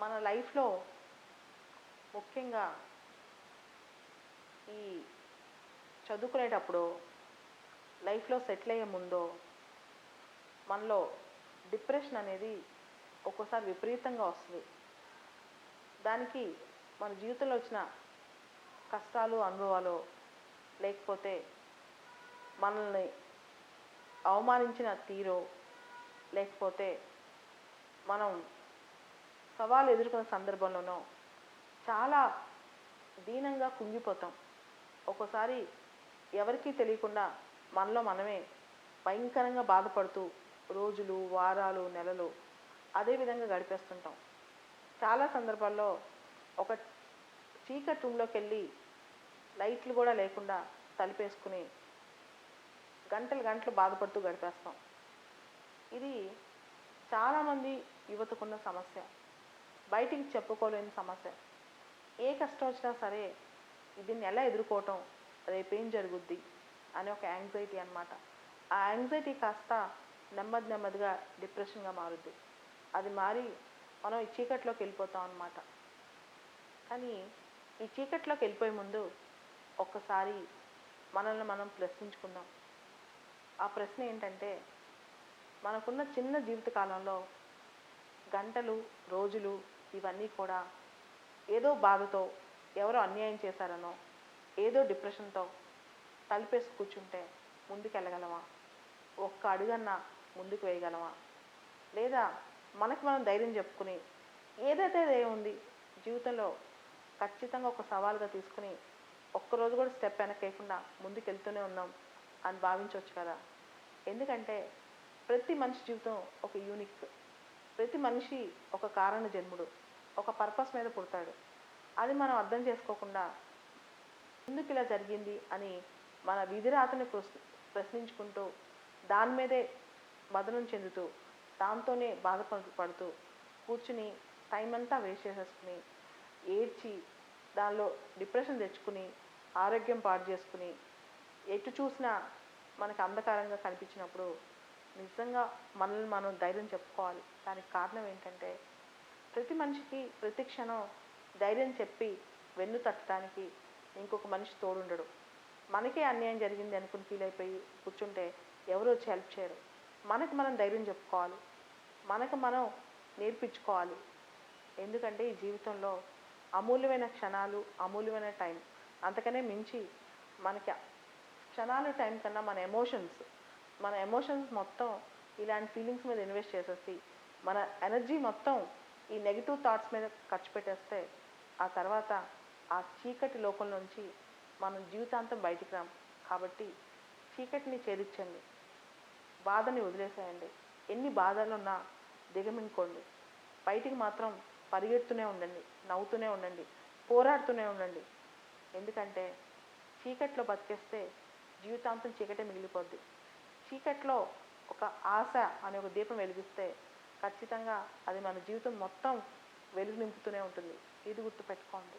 మన లైఫ్లో ముఖ్యంగా ఈ చదువుకునేటప్పుడు లైఫ్లో సెటిల్ అయ్యే ముందో మనలో డిప్రెషన్ అనేది ఒక్కోసారి విపరీతంగా వస్తుంది. దానికి మన జీవితంలో వచ్చిన కష్టాలు అనుభవాలు లేకపోతే మనల్ని అవమానించిన తీరో లేకపోతే మనం సవాలు ఎదుర్కొన్న సందర్భంలోనో చాలా దీనంగా కుంగిపోతాం. ఒక్కోసారి ఎవరికీ తెలియకుండా మనలో మనమే భయంకరంగా బాధపడుతూ రోజులు వారాలు నెలలు అదే విధంగా గడిపేస్తుంటాం. చాలా సందర్భాల్లో ఒక చీకటి రూమ్లోకి వెళ్ళి లైట్లు కూడా లేకుండా తలిపేసుకుని గంటలు గంటలు బాధపడుతూ గడిపేస్తాం. ఇది చాలామంది యువతకున్న సమస్య. బయటికి చెప్పుకోలేని సమస్య. ఏ కష్టం వచ్చినా సరే దీన్ని ఎలా ఎదుర్కోవటం రేపేం జరుగుద్ది అనే ఒక యాంగ్జైటీ అనమాట ఆ యాంగ్జైటీ కాస్త నెమ్మది నెమ్మదిగా డిప్రెషన్గా మారుద్ది. అది మారి మనం ఈ చీకట్లోకి వెళ్ళిపోతాం అనమాట కానీ ఈ చీకట్లోకి వెళ్ళిపోయే ముందు ఒక్కసారి మనల్ని మనం ప్రశ్నించుకుందాం. ఆ ప్రశ్న ఏంటంటే మనకున్న చిన్న జీవితకాలంలో గంటలు రోజులు ఇవన్నీ కూడా ఏదో బాధతో ఎవరో అన్యాయం చేశారనో ఏదో డిప్రెషన్తో తలిపేసి కూర్చుంటే ముందుకు వెళ్ళగలమా ఒక్క అడుగన్నా ముందుకు వేయగలమా? లేదా మనకి మనం ధైర్యం చెప్పుకుని ఏదైతే ఉంది జీవితంలో ఖచ్చితంగా ఒక సవాలుగా తీసుకుని ఒక్కరోజు కూడా స్టెప్ వెనకేయకుండా ముందుకు వెళ్తూనే ఉన్నాం అని భావించవచ్చు కదా. ఎందుకంటే ప్రతి మనిషి జీవితం ఒక యూనిక్ ప్రతి మనిషి ఒక కారణ జన్ముడు. ఒక పర్పస్ మీద పుడతాడు. అది మనం అర్థం చేసుకోకుండా ఎందుకు ఇలా జరిగింది అని మన విధిరాతని ప్రశ్నించుకుంటూ దాని మీదే మదనం చెందుతూ దాంతోనే బాధపడు పడుతూ కూర్చుని టైం అంతా వేస్ట్ చేసేసుకుని ఏడ్చి దానిలో డిప్రెషన్ తెచ్చుకుని ఆరోగ్యం పాడు చేసుకుని ఎటు చూసినా మనకు అంధకారంగా కనిపించినప్పుడు నిజంగా మనల్ని మనం ధైర్యం చెప్పుకోవాలి. దానికి కారణం ఏంటంటే ప్రతి మనిషికి ప్రతి క్షణం ధైర్యం చెప్పి వెన్ను తట్టడానికి ఇంకొక మనిషి తోడుండడు. మనకే అన్యాయం జరిగింది అనుకుని ఫీల్ అయిపోయి కూర్చుంటే ఎవరు వచ్చి హెల్ప్ చేయరు. మనకు మనం ధైర్యం చెప్పుకోవాలి. మనకు మనం నేర్పించుకోవాలి. ఎందుకంటే ఈ జీవితంలో అమూల్యమైన క్షణాలు అమూల్యమైన టైం అంతకనే మించి మనకి క్షణాలు టైం కన్నా మన ఎమోషన్స్ మన ఎమోషన్స్ మొత్తం ఇలాంటి ఫీలింగ్స్ మీద ఇన్వెస్ట్ చేసేసి మన ఎనర్జీ మొత్తం ఈ నెగిటివ్ థాట్స్ మీద ఖర్చు పెట్టేస్తే ఆ తర్వాత ఆ చీకటి లోకం నుంచి మనం జీవితాంతం బయటికి రాం. కాబట్టి చీకటిని ఛేదించండి. బాధని వదిలేసేయండి. ఎన్ని బాధలున్నా దిగమింకోండి బయటికి మాత్రం పరిగెడుతూనే ఉండండి. నవ్వుతూనే ఉండండి. పోరాడుతూనే ఉండండి. ఎందుకంటే చీకట్లో బతికేస్తే జీవితాంతం చీకటే మిగిలిపోద్ది. చీకట్లో ఒక ఆశ అనే ఒక దీపం వెలిగిస్తే ఖచ్చితంగా అది మన జీవితం మొత్తం వెలుగు నింపుతూనే ఉంటుంది. ఇది గుర్తుపెట్టుకోండి.